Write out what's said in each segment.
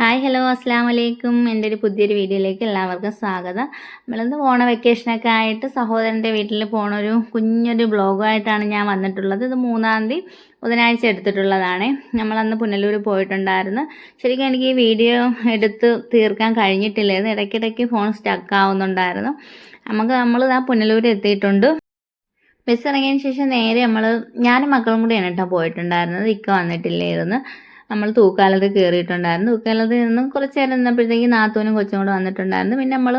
Hi hello അസ്സാം വലൈക്കും എന്റെ ഒരു പുതിയൊരു വീഡിയോയിലേക്ക് എല്ലാവർക്കും സ്വാഗതം. നമ്മളിന്ന് ഓണ വെക്കേഷനൊക്കെ ആയിട്ട് സഹോദരന്റെ വീട്ടിൽ പോണ ഒരു കുഞ്ഞൊരു ബ്ലോഗായിട്ടാണ് ഞാൻ വന്നിട്ടുള്ളത്. ഇത് മൂന്നാം തീയതി ബുധനാഴ്ച എടുത്തിട്ടുള്ളതാണ്. നമ്മളന്ന് പുനലൂർ പോയിട്ടുണ്ടായിരുന്നു. ശരിക്കും എനിക്ക് ഈ വീഡിയോ എടുത്ത് തീർക്കാൻ കഴിഞ്ഞിട്ടില്ലായിരുന്നു. ഇടയ്ക്കിടയ്ക്ക് ഫോൺ സ്റ്റക്ക് ആവുന്നുണ്ടായിരുന്നു. നമുക്ക് നമ്മൾ ആ പുനലൂർ എത്തിയിട്ടുണ്ട്. ബസ് ഇറങ്ങിയതിന് ശേഷം നേരെ നമ്മൾ ഞാനും മക്കളും കൂടിയാണ് കേട്ടോ പോയിട്ടുണ്ടായിരുന്നത്. ഇക്ക വന്നിട്ടില്ലായിരുന്നു. നമ്മൾ തൂക്കാലത്ത് കയറിയിട്ടുണ്ടായിരുന്നു തൂക്കാലത്ത് നിന്ന് കുറച്ച് നേരം നിന്നപ്പോഴത്തേക്ക് നാത്തൂനും കൊച്ചും കൂടെ വന്നിട്ടുണ്ടായിരുന്നു. പിന്നെ നമ്മൾ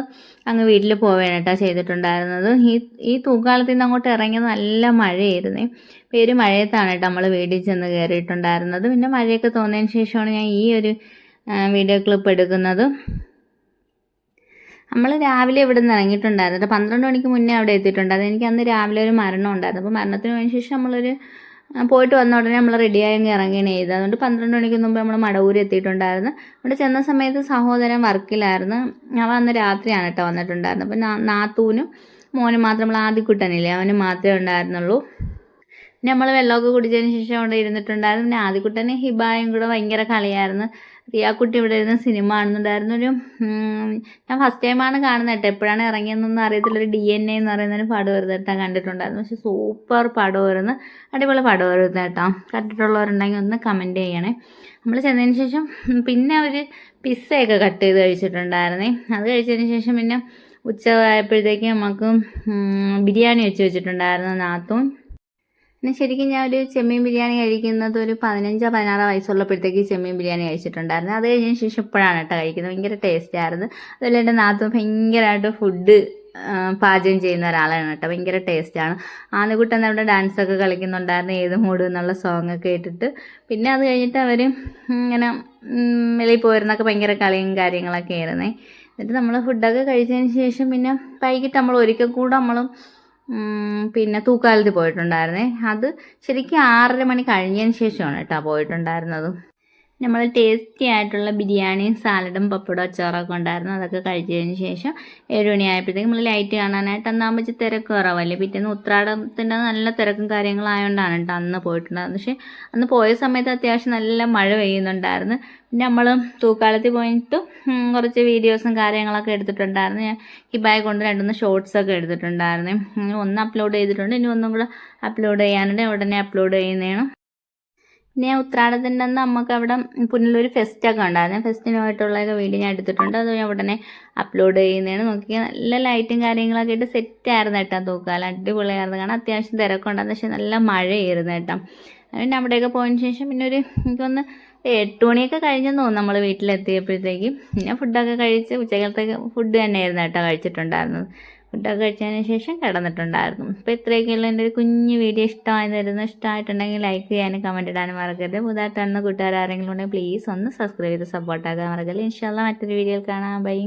അങ്ങ് വീട്ടിൽ പോവുകയാണ് കേട്ടോ ചെയ്തിട്ടുണ്ടായിരുന്നത്. ഈ ഈ തൂക്കാലത്തിൽ നിന്ന് അങ്ങോട്ട് ഇറങ്ങിയത് നല്ല മഴയായിരുന്നേ. പേര് മഴയത്താണ് കേട്ടോ നമ്മൾ വീട്ടിൽ ചെന്ന് കയറിയിട്ടുണ്ടായിരുന്നത് പിന്നെ മഴയൊക്കെ തോന്നിയതിന് ശേഷമാണ് ഞാൻ ഈ ഒരു വീഡിയോ ക്ലിപ്പ് എടുക്കുന്നത്. നമ്മൾ രാവിലെ ഇവിടെ നിന്ന് ഇറങ്ങിയിട്ടുണ്ടായിരുന്നു പന്ത്രണ്ട് മണിക്ക് മുന്നേ അവിടെ എത്തിയിട്ടുണ്ടായിരുന്നു. എനിക്ക് അന്ന് രാവിലെ ഒരു മരണം ഉണ്ടായിരുന്നു. അപ്പോൾ മരണത്തിന് ശേഷം നമ്മളൊരു പോയിട്ട് വന്ന ഉടനെ നമ്മൾ റെഡിയായി അങ്ങ് ഇറങ്ങുകയാണ് ചെയ്തത്. അതുകൊണ്ട് പന്ത്രണ്ട് മണിക്ക് മുമ്പ് നമ്മൾ മടവൂര് എത്തിയിട്ടുണ്ടായിരുന്നു. അവിടെ ചെന്ന സമയത്ത് സഹോദരൻ വർക്കിലായിരുന്നു. അവൻ അന്ന് രാത്രിയാണ് കേട്ടോ വന്നിട്ടുണ്ടായിരുന്നത്. അപ്പം നാത്തൂനും മോനും മാത്രം നമ്മൾ ആദ്യക്കുട്ടനില്ലേ അവന് മാത്രമേ ഉണ്ടായിരുന്നുള്ളൂ. നമ്മൾ വെള്ളമൊക്കെ കുടിച്ചതിന് ശേഷം അവിടെ ഇരുന്നിട്ടുണ്ടായിരുന്നു. പിന്നെ ആദ്യക്കുട്ടനെ ഹിബായും കൂടെ ഭയങ്കര കളിയായിരുന്നു. റിയാക്കുട്ടി ഇവിടെ ഇരുന്ന് സിനിമ കാണുന്നുണ്ടായിരുന്നു. ഒരു ഞാൻ ഫസ്റ്റ് ടൈമാണ് കാണുന്നത് കേട്ടോ. എപ്പോഴാണ് ഇറങ്ങിയതെന്നൊന്നും അറിയത്തില്ല. ഒരു ഡി എൻ എ എന്ന് പറയുന്ന ഒരു പടം വരുന്നിട്ടാ കണ്ടിട്ടുണ്ടായിരുന്നു. പക്ഷെ സൂപ്പർ പടം വരുന്നു അടിപൊളി പടം വരുന്ന കേട്ടോ. കണ്ടിട്ടുള്ളവരുണ്ടെങ്കിൽ ഒന്ന് കമന്റ് ചെയ്യണേ. നമ്മൾ ചെന്നതിന് ശേഷം പിന്നെ ഒരു പിസ്സയൊക്കെ കട്ട് ചെയ്ത് കഴിച്ചിട്ടുണ്ടായിരുന്നേ. അത് കഴിച്ചതിന് ശേഷം പിന്നെ ഉച്ച ആയപ്പോഴത്തേക്ക് നമുക്ക് ബിരിയാണി വെച്ച് വെച്ചിട്ടുണ്ടായിരുന്നു നാത്തും പിന്നെ ശരിക്കും ഞാൻ ഒരു ചെമ്മീൻ ബിരിയാണി കഴിക്കുന്നത് ഒരു പതിനഞ്ചോ പതിനാറോ വയസ്സുള്ളപ്പോഴത്തേക്ക് ചെമ്മീൻ ബിരിയാണി കഴിച്ചിട്ടുണ്ടായിരുന്നു. അത് കഴിഞ്ഞതിന് ശേഷം ഇപ്പോഴാണ് കേട്ടോ കഴിക്കുന്നത്. ഭയങ്കര ടേസ്റ്റ് ആയിരുന്നു. അതുപോലെ എന്റെ നാത്തും ഭയങ്കരമായിട്ട് ഫുഡ് പാചകം ചെയ്യുന്ന ഒരാളാണ് കേട്ടോ. ഭയങ്കര ടേസ്റ്റാണ് ആദ്യക്കുട്ടൻ അവിടെ ഡാൻസൊക്കെ കളിക്കുന്നുണ്ടായിരുന്നു. ഏത് മൂഡ് എന്നുള്ള സോങ്ങ് ഒക്കെ ഇട്ടിട്ട് പിന്നെ അത് കഴിഞ്ഞിട്ട് അവർ ഇങ്ങനെ വെളിയിൽ പോയിരുന്നൊക്കെ ഭയങ്കര കളിയും കാര്യങ്ങളൊക്കെ ആയിരുന്നേ. എന്നിട്ട് നമ്മൾ ഫുഡൊക്കെ കഴിച്ചതിന് ശേഷം പിന്നെ വൈകിട്ട് നമ്മൾ ഒരിക്കൽ കൂടെ നമ്മൾ ഉം, പിന്നെ തൂക്കാലത്ത് പോയിട്ടുണ്ടായിരുന്നേ. അത് ശരിക്കും ആറര മണി കഴിഞ്ഞതിന് ശേഷമാണ് കേട്ടോ പോയിട്ടുണ്ടായിരുന്നത്. നമ്മൾ ടേസ്റ്റി ആയിട്ടുള്ള ബിരിയാണിയും സാലഡും പപ്പടവും അച്ചാറൊക്കെ ഉണ്ടായിരുന്നു. അതൊക്കെ കഴിച്ചതിന് ശേഷം ഏഴ് മണി ആയപ്പോഴത്തേക്കും നമ്മൾ ലൈറ്റ് കാണാനായിട്ട് അന്നാകുമ്പോൾ ഇച്ചിരി തിരക്ക് കുറവല്ലേ? പിറ്റേന്ന് ഉത്രാടത്തിന്റെ നല്ല തിരക്കും കാര്യങ്ങളായതുകൊണ്ടാണ് കേട്ടോ അന്ന് പോയിട്ടുണ്ടായിരുന്നത്. പക്ഷേ അന്ന് പോയ സമയത്ത് അത്യാവശ്യം നല്ല മഴ പെയ്യുന്നുണ്ടായിരുന്നു. പിന്നെ നമ്മൾ തൂക്കാലത്തിൽ പോയിട്ട് കുറച്ച് വീഡിയോസും കാര്യങ്ങളൊക്കെ എടുത്തിട്ടുണ്ടായിരുന്നു. ഞാൻ ഹിബായി കൊണ്ട് രണ്ടുമൂന്ന് ഷോർട്സൊക്കെ എടുത്തിട്ടുണ്ടായിരുന്നു. ഒന്ന് അപ്ലോഡ് ചെയ്തിട്ടുണ്ട്. ഇനി ഒന്നും കൂടെ അപ്ലോഡ് ചെയ്യാനുണ്ട്. ഉടനെ അപ്ലോഡ് ചെയ്യുന്നതാണ്. പിന്നെ ഉത്രാടത്തിന്റെ അന്ന് നമുക്ക് അവിടെ പുനലൊരു ഫെസ്റ്റൊക്കെ ഉണ്ടായിരുന്നു. ഫെസ്റ്റിനുമായിട്ടുള്ളതൊക്കെ വീഡിയോ ഞാൻ എടുത്തിട്ടുണ്ട്. അത് ഞാൻ ഉടനെ അപ്ലോഡ് ചെയ്യുന്നതാണ്. നോക്കി നല്ല ലൈറ്റും കാര്യങ്ങളൊക്കെ ആയിട്ട് സെറ്റായിരുന്നു കേട്ടോ തൂക്കാലം അടിപൊളിയായിരുന്നു. കാരണം അത്യാവശ്യം തിരക്കുണ്ടായിരുന്നു പക്ഷേ നല്ല മഴയായിരുന്നു കേട്ടോ. പിന്നെ അവിടെയൊക്കെ പോയതിന് ശേഷം പിന്നെ ഒരു എനിക്കൊന്ന് എട്ട് മണിയൊക്കെ കഴിഞ്ഞെന്ന് തോന്നുന്നു നമ്മൾ വീട്ടിലെത്തിയപ്പോഴത്തേക്കും. പിന്നെ ഫുഡൊക്കെ കഴിച്ച് ഉച്ചക്കലത്തേക്ക് ഫുഡ് തന്നെയായിരുന്നു കേട്ടോ കഴിച്ചിട്ടുണ്ടായിരുന്നത്. ഫുഡൊക്കെ കഴിച്ചതിന് ശേഷം കിടന്നിട്ടുണ്ടായിരുന്നു. അപ്പോൾ ഇത്രയൊക്കെയുള്ള എന്റെ ഒരു കുഞ്ഞു വീഡിയോ ഇഷ്ടമായി തരുന്നു ഇഷ്ടമായിട്ടുണ്ടെങ്കിൽ ലൈക്ക് ചെയ്യാനും കമന്റ് ഇടാനും മറക്കരുത്. പുതുതായിട്ടാണ് കൂട്ടുകാർ ആരെങ്കിലും ഉണ്ടെങ്കിൽ പ്ലീസ് ഒന്ന് സബ്സ്ക്രൈബ് ചെയ്ത് സപ്പോർട്ടാക്കാൻ മറക്കരുത്. ഇൻഷാല്ല മറ്റൊരു വീഡിയോയിൽ കാണാം. ബൈ